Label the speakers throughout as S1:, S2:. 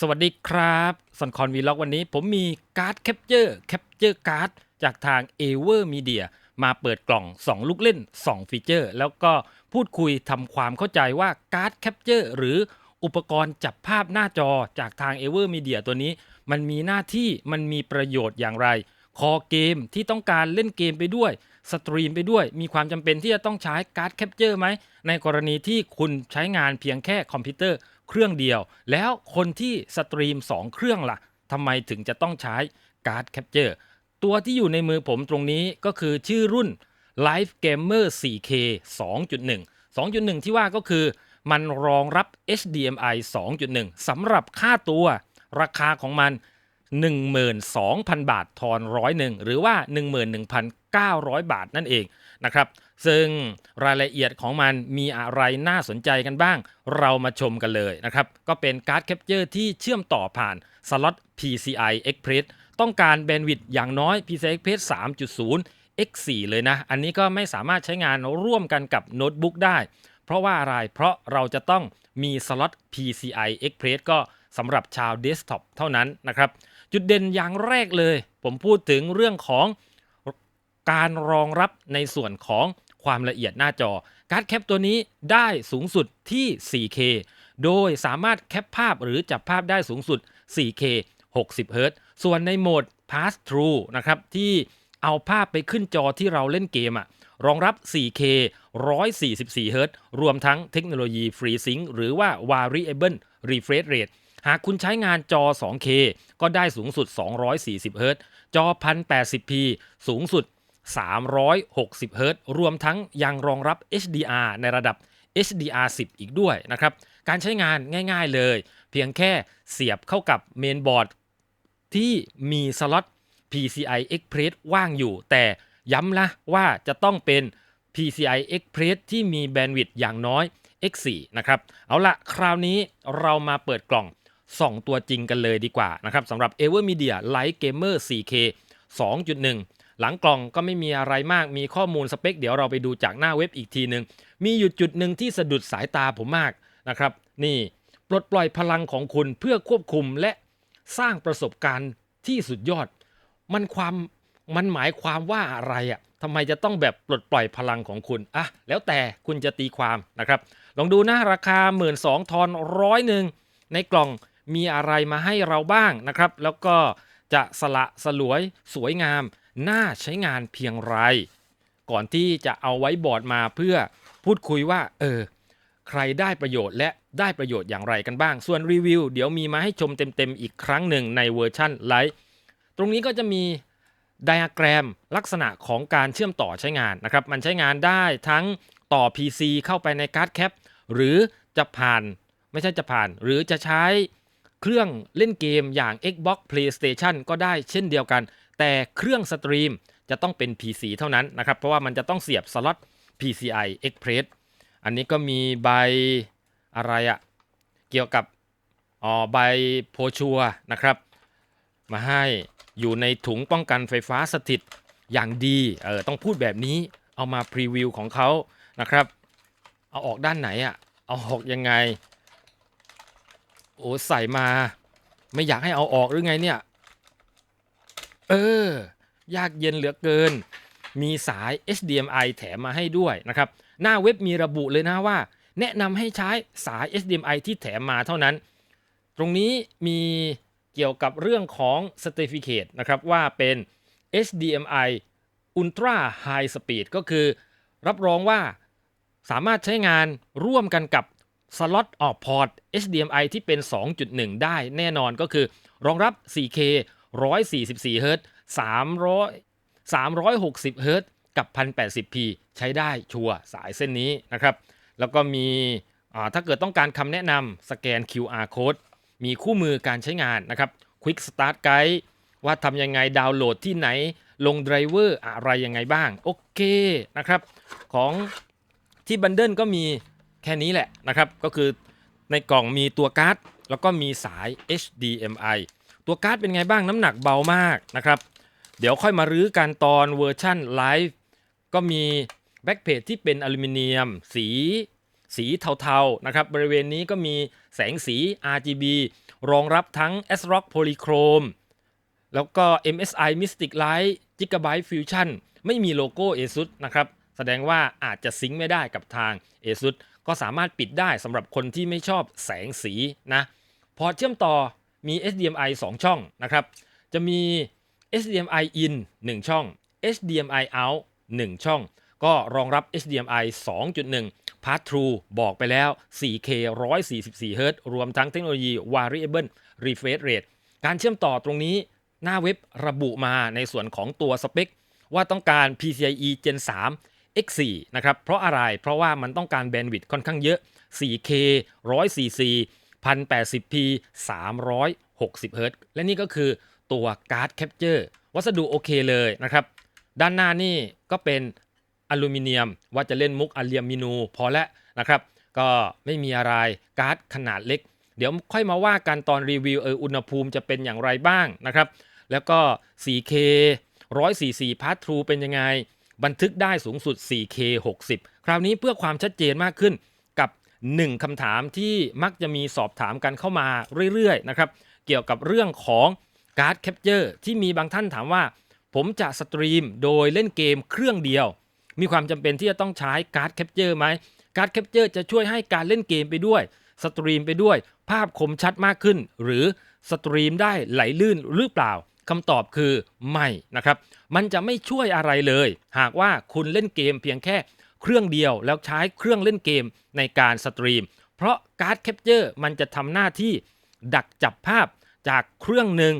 S1: สวัสดีครับสันคอนวีล็อกวันนี้ผมมีการ์ดแคปเจอร์แคปเจอร์การ์ดจากทาง a v e r Media มาเปิดกล่อง 2 ลูกเล่น 2 ฟีเจอร์ แล้วก็พูดคุยทำความเข้าใจว่าการ์ดแคปเจอร์หรืออุปกรณ์จับภาพหน้าจอจากทาง a v e r Media ตัวนี้ มันมีหน้าที่มันมีประโยชน์อย่างไร คอเกมที่ต้องการเล่นเกมไปด้วยสตรีมไปด้วย มีความจำเป็นที่จะต้องใช้การ์ดแคปเจอร์ไหมในกรณีที่คุณใช้งานเพียงแค่คอมพิวเตอร์ เครื่องเดียว แล้วคนที่สตรีม 2 เครื่องล่ะทำไมถึงจะต้องใช้การ์ดแคปเจอร์ตัวที่อยู่ในมือผมตรงนี้ก็คือชื่อรุ่น Live Gamer 4K 2.1 2.1 ที่ว่าก็คือมันรองรับ HDMI 2.1 สำหรับค่าตัวราคาของมัน 12,000 บาททอนร้อยหนึ่งหรือว่า 11,900 บาทนั่นเอง นะครับ ซึ่งรายละเอียดของมันมีอะไรน่าสนใจกันบ้าง เรามาชมกันเลยนะครับ ก็เป็นการ์ดแคปเจอร์ที่เชื่อมต่อผ่านสล็อต PCI Express ต้องการแบนด์วิดต์อย่างน้อย PCI Express 3.0 X4 เลยนะ อันนี้ก็ไม่สามารถใช้งานร่วมกันกับโน้ตบุ๊กได้ เพราะว่าอะไร เพราะเราจะต้องมีสล็อต PCI Express ก็สำหรับชาวเดสก์ท็อปเท่านั้นนะครับ จุดเด่นอย่างแรกเลย ผมพูดถึงเรื่องของ การรองรับในส่วนของความละเอียดหน้าจอ การ์ดแคปตัวนี้ได้สูงสุดที่ 4K โดยสามารถแคปภาพหรือจับภาพได้สูงสุด 4K 60 Hz ส่วนในโหมด Pass Through นะครับที่เอาภาพไปขึ้นจอที่เราเล่นเกมอะรองรับ 4K 144 Hz รวมทั้งเทคโนโลยี FreeSync หรือว่า Variable Refresh Rate หากคุณใช้งานจอ 2K ก็ได้สูงสุด 240 Hz จอ 1080p สูงสุด 360 Hz รวมทั้งยังรองรับ HDR ในระดับ HDR10 อีกด้วยนะครับ การใช้งานง่ายๆเลย เพียงแค่เสียบเข้ากับเมนบอร์ดที่มีสล็อต PCI Express ว่างอยู่ แต่ย้ำละว่าจะต้องเป็น PCI Express ที่มีแบนด์วิดต์อย่างน้อย X4 นะครับ เอาละคราวนี้เรามาเปิดกล่องส่องตัวจริงกันเลยดีกว่านะครับสำหรับ Evermedia Light Gamer 4K 2.1 หลังกล่องก็ไม่มีอะไรมากมีข้อมูลสเปค เดี๋ยวเราไปดูจากหน้าเว็บอีกทีหนึ่งมีอยู่จุดหนึ่งที่สะดุดสายตาผมมากนะครับ นี่ปลดปล่อยพลังของคุณเพื่อควบคุมและสร้างประสบการณ์ที่สุดยอด มันความมันหมายความว่าอะไรอะ่ะทำไมจะต้องแบบปลดปล่อยพลังของคุณอะแล้วแต่คุณจะตีความนะครับ ลองดูนะราคา 1 2ื่นทอนร้อยหนึ่งในกล่องมีอะไรมาให้เราบ้างนะครับ แล้วก็จะสละสลวยสวยงาม น่าใช้งานเพียงไร ก่อนที่จะเอาไว้บอร์ดมาเพื่อพูดคุยว่า เออ ใครได้ประโยชน์และได้ประโยชน์อย่างไรกันบ้าง ส่วนรีวิวเดี๋ยวมีมาให้ชมเต็มๆอีกครั้งหนึ่งในเวอร์ชั่นไลท์ตรงนี้ก็จะมีไดอะแกรมลักษณะของการเชื่อมต่อใช้งานนะครับ มันใช้งานได้ทั้งต่อ PC เข้าไปในการ์ดแคปหรือจะผ่านไม่ใช่จะผ่าน หรือจะใช้เครื่องเล่นเกมอย่าง Xbox PlayStation ก็ได้เช่นเดียวกัน แต่เครื่องสตรีมจะต้องเป็น PC เท่านั้นนะครับ เพราะว่ามันจะต้องเสียบสล็อต PCI Express อันนี้ก็มีใบอะไรอะเกี่ยวกับอ๋อใบโพชัวนะครับ มาให้อยู่ในถุงป้องกันไฟฟ้าสถิตอย่างดีเออต้องพูดแบบนี้เอามาพรีวิวของเขานะครับ เอาออกด้านไหนอะเอาออกยังไงโอ้ใส่มา ไม่อยากให้เอาออกหรือไงเนี่ย เออ ยากเย็นเหลือเกิน มีสาย HDMI แถมมาให้ด้วยนะครับ หน้าเว็บมีระบุเลยนะว่า แนะนำให้ใช้สาย HDMI ที่แถมมาเท่านั้น ตรงนี้มีเกี่ยวกับเรื่องของ Certificate นะครับว่าเป็น HDMI Ultra High Speed ก็คือ รับรองว่าสามารถใช้งานร่วมกันกับสล็อตออกพอร์ต HDMI ที่เป็น 2.1 ได้แน่นอนก็คือ รองรับ 4K 144 Hz 300 360 Hz กับ 1080p ใช้ได้ชัวร์สายเส้นนี้นะครับ แล้วก็มีถ้าเกิดต้องการคำแนะนำสแกน QR code มีคู่มือการใช้งานนะครับ Quick Start Guide ว่าทำยังไงดาวน์โหลดที่ไหนลงไดรเวอร์อะไรยังไงบ้าง โอเคนะครับ ของที่บันเดิลก็มีแค่นี้แหละนะครับ ก็คือในกล่องมีตัวการ์ด แล้วก็มีสาย HDMI ตัวการ์ดเป็นไงบ้างน้ำหนักเบามากนะครับ เดี๋ยวค่อยมารื้อกันตอนเวอร์ชั่นไลฟ์ก็มีแบ็กเพจที่เป็นอลูมิเนียม สีสีเทาๆนะครับบริเวณนี้ก็มีแสงสี RGB รองรับทั้ง ASRock Polychrome แล้วก็ MSI Mystic Light Gigabyte Fusion ไม่มีโลโก้ ASUS นะครับ แสดงว่าอาจจะซิงค์ไม่ได้กับทาง ASUS ก็สามารถปิดได้สำหรับคนที่ไม่ชอบแสงสีนะ พอเชื่อมต่อ มี HDMI 2 ช่องนะครับ จะมี HDMI in 1 ช่อง HDMI out 1 ช่อง ก็รองรับ HDMI 2.1 Part True บอกไปแล้ว 4K 144 Hz รวมทั้งเทคโนโลยี Variable Refresh Rate การเชื่อมต่อตรงนี้หน้าเว็บระบุมาในส่วนของตัวสเปค ว่าต้องการ PCIe Gen 3 X4 นะครับ เพราะอะไร เพราะว่ามันต้องการแบนด์วิดต์ค่อนข้างเยอะ 4K 144 1080p 360 Hz และนี่ก็คือตัวการ์ดแคปเจอร์วัสดุโอเคเลยนะครับ ด้านหน้านี่ก็เป็นอลูมิเนียมว่าจะเล่นมุกอลูมินูพอแล้วนะครับ ก็ไม่มีอะไรการ์ดขนาดเล็ก เดี๋ยวค่อยมาว่ากันตอนรีวิวเอออุณหภูมิจะเป็นอย่างไรบ้างนะครับ แล้วก็ 4K 144 Part True เป็นยังไง บันทึกได้สูงสุด 4K 60 คราวนี้เพื่อความชัดเจนมากขึ้น กับ1คำถามที่มักจะมีสอบถามกันเข้ามาเรื่อยๆนะครับเกี่ยวกับเรื่องของการ์ดแคปเจอร์ที่มีบางท่านถามว่า ผมจะสตรีมโดยเล่นเกมเครื่องเดียว มีความจำเป็นที่จะต้องใช้การ์ดแคปเจอร์ไหมการ์ดแคปเจอร์จะช่วยให้การเล่นเกมไปด้วย สตรีมไปด้วย ภาพคมชัดมากขึ้น หรือสตรีมได้ไหลลื่นหรือเปล่าคำตอบคือไม่นะครับ มันจะไม่ช่วยอะไรเลย หากว่าคุณเล่นเกมเพียงแค่ เครื่องเดียวแล้วใช้เครื่องเล่นเกมในการสตรีม เพราะการ์ดแคปเจอร์มันจะทำหน้าที่ดักจับภาพจากเครื่องหนึ่ง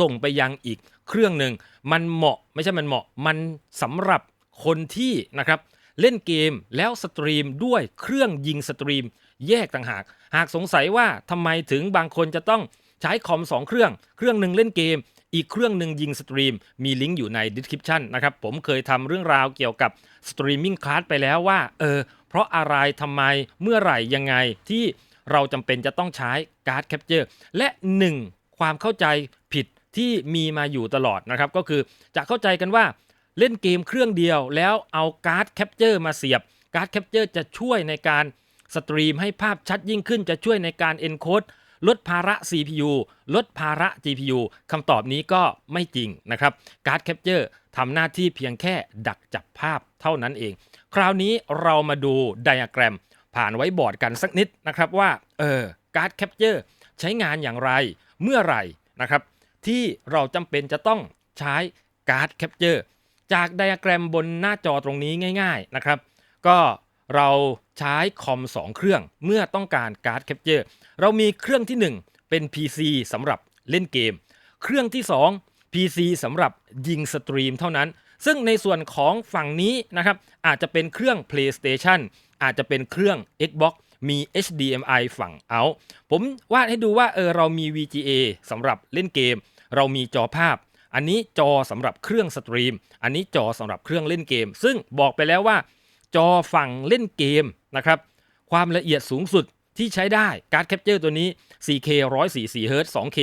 S1: ส่งไปยังอีกเครื่องหนึ่งมันเหมาะไม่ใช่มันเหมาะมันสำหรับคนที่นะครับเล่นเกมแล้วสตรีมด้วยเครื่องยิงสตรีม แยกต่างหาก หากสงสัยว่าทำไมถึงบางคนจะต้องใช้คอม2เครื่อง เครื่องหนึ่งเล่นเกม อีกเครื่องหนึ่งยิงสตรีม มีลิงก์อยู่ใน description นะครับ ผมเคยทำเรื่องราวเกี่ยวกับสตรีมมิ่งคลาสไปแล้วว่า เออ เพราะอะไรทำไมเมื่อไหร่ยังไงที่เราจำเป็นจะต้องใช้การ์ดแคปเจอร์และ 1 ความเข้าใจผิดที่มีมาอยู่ตลอดนะครับ ก็คือจะเข้าใจกันว่าเล่นเกมเครื่องเดียวแล้วเอาการ์ดแคปเจอร์มาเสียบการ์ดแคปเจอร์จะช่วยในการสตรีมให้ภาพชัดยิ่งขึ้นจะช่วยในการ encode ลดภาระ CPU ลดภาระ GPU คำตอบนี้ก็ไม่จริงนะครับการ์ดแคปเจอร์ทำหน้าที่เพียงแค่ดักจับภาพเท่านั้นเอง คราวนี้เรามาดูไดอะแกรม ผ่านไว้บอร์ดกันสักนิดนะครับว่าเออการ์ดแคปเจอร์ใช้งานอย่างไรเมื่อไหร่นะครับ ที่เราจำเป็นจะต้องใช้การ์ดแคปเจอร์จากไดอะแกรมบนหน้าจอตรงนี้ง่าย ๆนะครับ ก็ เราใช้คอม 2 เครื่องเมื่อต้องการการ์ดแคปเจอร์เรามีเครื่องที่ 1 เป็น PC สำหรับเล่นเกม เครื่องที่ 2 PC สำหรับยิงสตรีมเท่านั้น ซึ่งในส่วนของฝั่งนี้นะครับอาจจะเป็นเครื่อง PlayStation อาจจะเป็นเครื่อง Xbox มี HDMI ฝั่ง out ผมวาดให้ดูว่าเออเรามี VGA สำหรับเล่นเกม เรามีจอภาพ อันนี้จอสำหรับเครื่องสตรีม อันนี้จอสำหรับเครื่องเล่นเกม ซึ่งบอกไปแล้วว่า จอฝั่งเล่นเกมนะครับ ความละเอียดสูงสุดที่ใช้ได้การ์ดแคปเจอร์ตัวนี้ 4K 144 Hz 2K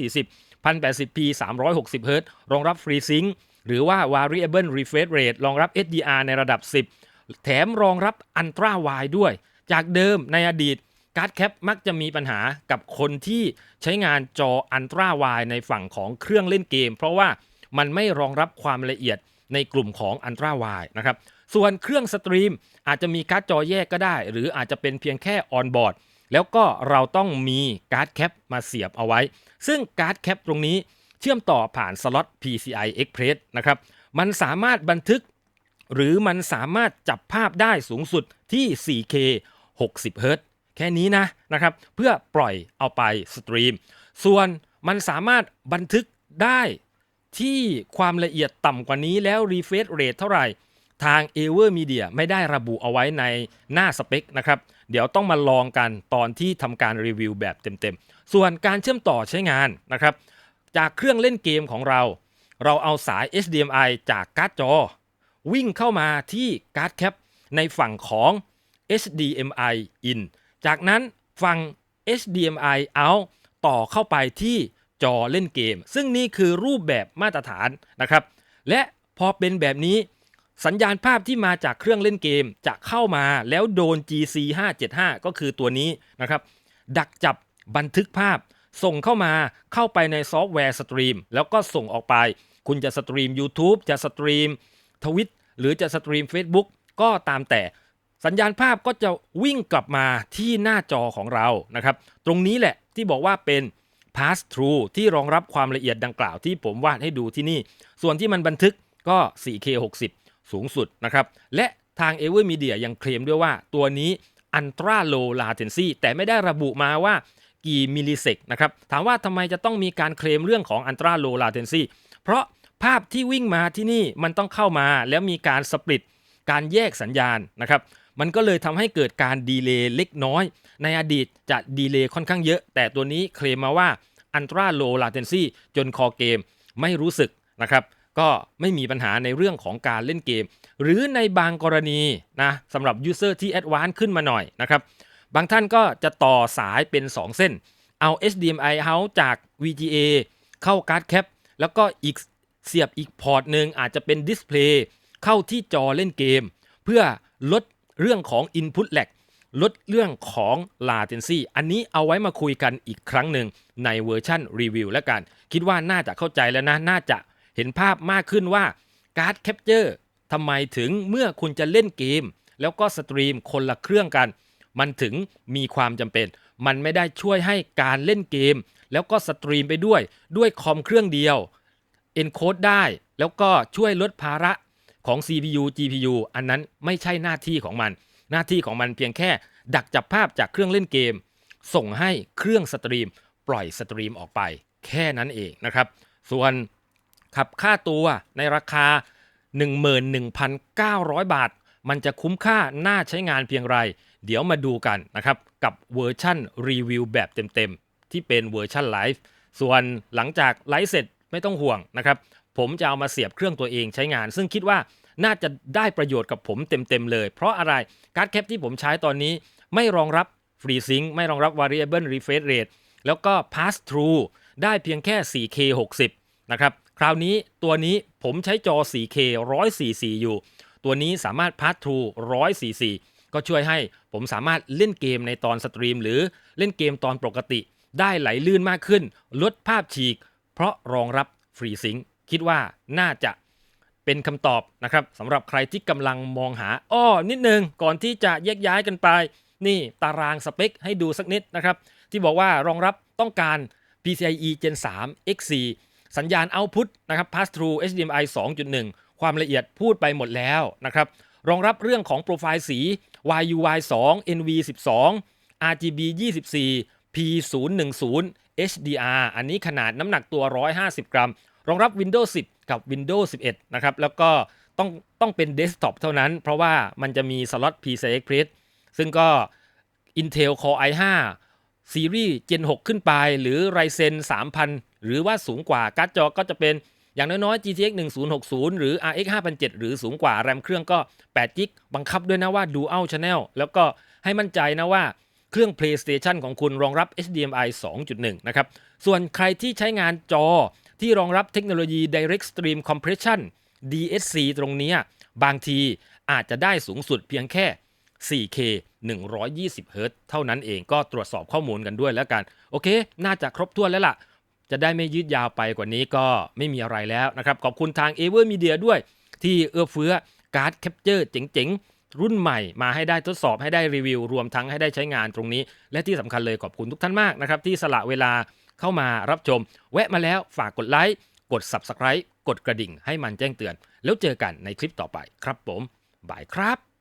S1: 240 1080p 360 Hz รองรับ FreeSync หรือว่า Variable Refresh Rate รองรับ HDR ในระดับ 10 แถมรองรับ Ultra Wide ด้วย จากเดิมในอดีตการ์ดแคปมักจะมีปัญหากับคนที่ใช้งานจอ Ultra Wide ในฝั่งของเครื่องเล่นเกม เพราะว่ามันไม่รองรับความละเอียดในกลุ่มของ Ultra Wide นะครับ ส่วนเครื่องสตรีมอาจจะมีการ์ดจอแยกก็ได้ หรืออาจจะเป็นเพียงแค่ออนบอร์ดแล้วก็เราต้องมีการ์ดแคปมาเสียบเอาไว้ ซึ่งการ์ดแคปตรงนี้เชื่อมต่อผ่านสล็อต PCI Express นะครับมันสามารถบันทึก หรือมันสามารถจับภาพได้สูงสุดที่ 4K 60 Hz แค่นี้นะนะครับ เพื่อปล่อยเอาไปสตรีม ส่วนมันสามารถบันทึกได้ที่ความละเอียดต่ำกว่านี้แล้ว refresh rate เท่าไหร่ ทาง e v e r Media ไม่ได้ระบุเอาไว้ในหน้าสเปคนะครับเดี๋ยวต้องมาลองกันตอนที่ทำการรีวิวแบบเต็มๆ ส่วนการเชื่อมต่อใช้งานนะครับจากเครื่องเล่นเกมของเรา เราเอาสาย HDMI จากการ์ดจอ วิ่งเข้ามาที่การ์ดแคปในฝั่งของ HDMI in จากนั้นฝั่ง HDMI out ต่อเข้าไปที่จอเล่นเกม ซึ่งนี่คือรูปแบบมาตรฐานนะครับ และพอเป็นแบบนี้ สัญญาณภาพที่มาจากเครื่องเล่นเกมจะเข้ามาแล้วโดน GC 575ก็คือตัวนี้นะครับ ดักจับบันทึกภาพ ส่งเข้ามาเข้าไปในซอฟต์แวร์สตรีมแล้วก็ส่งออกไป คุณจะสตรีม YouTube จะสตรีมทวิตหรือจะสตรีม Facebook ก็ตามแต่สัญญาณภาพก็จะวิ่งกลับมาที่หน้าจอของเรานะครับ ตรงนี้แหละที่บอกว่าเป็น pass through ที่รองรับความละเอียดดังกล่าวที่ผมวาดให้ดูที่นี่ ส่วนที่มันบันทึกก็ 4K 60 สูงสุดนะครับ และทาง Ever Media ยังเคลมด้วยว่าตัวนี้ Ultra Low Latency แต่ไม่ได้ระบุมาว่ากี่มิลลิเซกนะครับ ถามว่าทำไมจะต้องมีการเคลมเรื่องของ Ultra Low Latency เพราะภาพที่วิ่งมาที่นี่มันต้องเข้ามาแล้วมีการสปริตการแยกสัญญาณนะครับ มันก็เลยทำให้เกิดการดีเลย์เล็กน้อย ในอดีตจะดีเลย์ค่อนข้างเยอะ แต่ตัวนี้เคลมมาว่า Ultra Low Latency จนคอเกมไม่รู้สึกนะครับ ก็ไม่มีปัญหาในเรื่องของการเล่นเกม หรือในบางกรณีนะสำหรับ User ที่ Advanced ขึ้นมาหน่อยนะครับ บางท่านก็จะต่อสายเป็น 2 เส้น เอา HDMI out จาก VGA เข้าการ์ดแคปแล้วก็อีกเสียบอีกพอร์ตหนึ่งอาจจะเป็นดิสเพลย์เข้าที่จอเล่นเกม เพื่อลดเรื่องของ Input lag ลดเรื่องของ latency อันนี้เอาไว้มาคุยกันอีกครั้งหนึ่งในเวอร์ชั่นรีวิวแล้วกัน คิดว่าน่าจะเข้าใจแล้วนะ น่าจะ เห็นภาพมากขึ้นว่าการ์ดแคปเจอร์ทำไมถึงเมื่อคุณจะเล่นเกม แล้วก็สตรีมคนละเครื่องกัน มันถึงมีความจำเป็น มันไม่ได้ช่วยให้การเล่นเกม แล้วก็สตรีมไปด้วยด้วยคอมเครื่องเดียว encode ได้ แล้วก็ช่วยลดภาระของ CPU GPU อันนั้นไม่ใช่หน้าที่ของมัน หน้าที่ของมันเพียงแค่ ดักจับภาพจากเครื่องเล่นเกม ส่งให้เครื่องสตรีม ปล่อยสตรีมออกไป แค่นั้นเองนะครับ ส่วน ขับค่าตัวในราคา 11,900 บาท มันจะคุ้มค่าน่าใช้งานเพียงไร เดี๋ยวมาดูกันนะครับกับเวอร์ชั่นรีวิวแบบเต็มๆ ที่เป็นเวอร์ชั่นไลฟ์ส่วนหลังจากไลฟ์เสร็จไม่ต้องห่วงนะครับผมจะเอามาเสียบเครื่องตัวเองใช้งาน ซึ่งคิดว่าน่าจะได้ประโยชน์กับผมเต็มๆเลย เพราะอะไรการ์ดแคปที่ผมใช้ตอนนี้ไม่รองรับฟรีซิงไม่รองรับ variable refresh rate แล้วก็ pass through ได้เพียงแค่ 4K 60 นะครับ คราวนี้ตัวนี้ผมใช้จอ 4K 144 อยู่ ตัวนี้สามารถ pass through 144 ก็ช่วยให้ผมสามารถเล่นเกมในตอนสตรีม หรือเล่นเกมตอนปกติ ได้ไหลลื่นมากขึ้น ลดภาพฉีก เพราะรองรับฟรีซิงคิดว่าน่าจะเป็นคำตอบนะครับสำหรับใครที่กำลังมองหาอ้อนิดนึงก่อนที่จะแยกย้ายกันไป นี่ตารางสเปคให้ดูสักนิดนะครับ ที่บอกว่ารองรับต้องการ PCIe Gen 3 X4 สัญญาณ Output นะครับ Pass Through HDMI 2.1 ความละเอียดพูดไปหมดแล้วนะครับรองรับเรื่องของโปรไฟล์สี YUY 2 NV 12 RGB 24 P010 HDR อันนี้ขนาดน้ำหนักตัว 150 กรัม รองรับ Windows 10 กับ Windows 11 นะครับ แล้วก็ต้องต้องเป็นเดสก์ท็อปเท่านั้น เพราะว่ามันจะมีสล็อต PCI Express ซึ่งก็ Intel Core i5 ซีรีส์ Gen 6 ขึ้นไป หรือ Ryzen 3000 หรือว่าสูงกว่าการ์ดจอก็จะเป็นอย่างน้อยๆ GTX 1060 หรือ RX 5007หรือสูงกว่า แรมเครื่องก็8 g b บังคับด้วยนะว่า Dual Channel แล้วก็ให้มั่นใจนะว่าเครื่อง PlayStation ของคุณรองรับ HDMI 2.1 นะครับ ส่วนใครที่ใช้งานจอที่รองรับเทคโนโลยี Direct Stream Compression DSC ตรงนี้บางทีอาจจะได้สูงสุดเพียงแค่ 4K 120 Hz เท่านั้นเองก็ตรวจสอบข้อมูลกันด้วยแล้วกัน โอเค น่าจะครบถ้วนแล้วล่ะ จะได้ไม่ยืดยาวไปกว่านี้ก็ไม่มีอะไรแล้วนะครับ ขอบคุณทาง a v e r Media ด้วยที่เอื้อเฟื้อการ์ดแคปเจอร์เจ๋งๆ รุ่นใหม่มาให้ได้ทดสอบให้ได้รีวิว รวมทั้งให้ได้ใช้งานตรงนี้ และที่สำคัญเลยขอบคุณทุกท่านมากนะครับ ที่สละเวลาเข้ามารับชม แวะมาแล้วฝากกดไลค์กด Subscribe กดกระดิ่งให้มันแจ้งเตือน แล้วเจอกันในคลิปต่อไปครับผมบายครับ